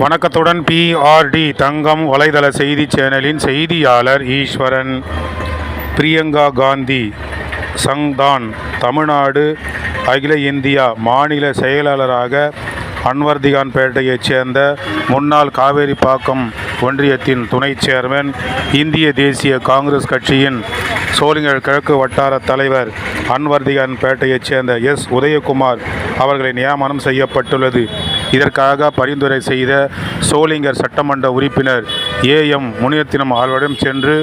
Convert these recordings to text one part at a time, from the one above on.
வணக்கத்துடன் பிஆர்டி தங்கம் வலைதள செய்தி சேனலின் செய்தியாளர் ஈஸ்வரன் பிரியங்கா காந்தி சங்தான் தமிழ்நாடு அகில இந்தியா மாநில செயலாளராக அன்வர்திகான்பேட்டையைச் சேர்ந்த முன்னாள் காவேரிப்பாக்கம் ஒன்றியத்தின் துணை சேர்மன் இந்திய தேசிய காங்கிரஸ் கட்சியின் சோளிங்கர் கிழக்கு வட்டார தலைவர் அன்வர்திகான்பேட்டையைச் சேர்ந்த எஸ். உதயகுமார் அவர்களை நியமனம் செய்யப்பட்டுள்ளது. இதற்காக பரிந்துரை செய்த சோளிங்கர் சட்டமன்ற உறுப்பினர் ஏ எம் முனியத்தினம் அவர்களிடம் சென்று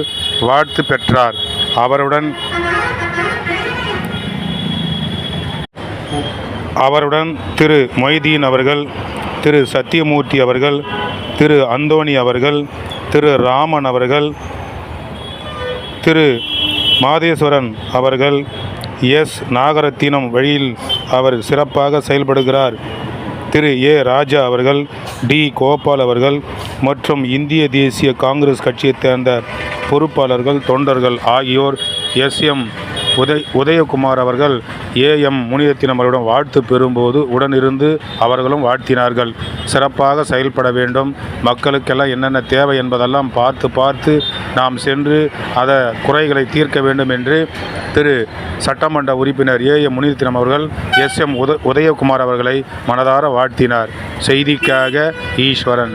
வாழ்த்து பெற்றார். அவருடன் அவருடன் திரு மொய்தீன் அவர்கள் திரு சத்தியமூர்த்தி அவர்கள் திரு அந்தோணி அவர்கள் திரு ராமன் அவர்கள் திரு மாதேஸ்வரன் அவர்கள் எஸ் நாகரத்தினம் வழியில் அவர் சிறப்பாக செயல்படுகிறார். திரு ஏ ராஜா அவர்கள் டி கோபால் அவர்கள் மற்றும் இந்திய தேசிய காங்கிரஸ் கட்சியைச் சேர்ந்த பொறுப்பாளர்கள் தொண்டர்கள் ஆகியோர் எஸ் எம் உதய் உதயகுமார் அவர்கள் ஏஎம் முனியத்தினம் அவர்களுடன் வாழ்த்து பெறும்போது உடனிருந்து அவர்களும் வாழ்த்தினார்கள். சிறப்பாக செயல்பட வேண்டும். மக்களுக்கெல்லாம் என்னென்ன தேவை என்பதெல்லாம் பார்த்து பார்த்து நாம் சென்று அதை குறைகளை தீர்க்க வேண்டும் என்று திரு சட்டமன்ற உறுப்பினர் ஏ எம் முனியத்தினம் அவர்கள் எஸ் எம் உத உதயகுமார் அவர்களை மனதார வாழ்த்தினார். செய்திக்காக ஈஸ்வரன்.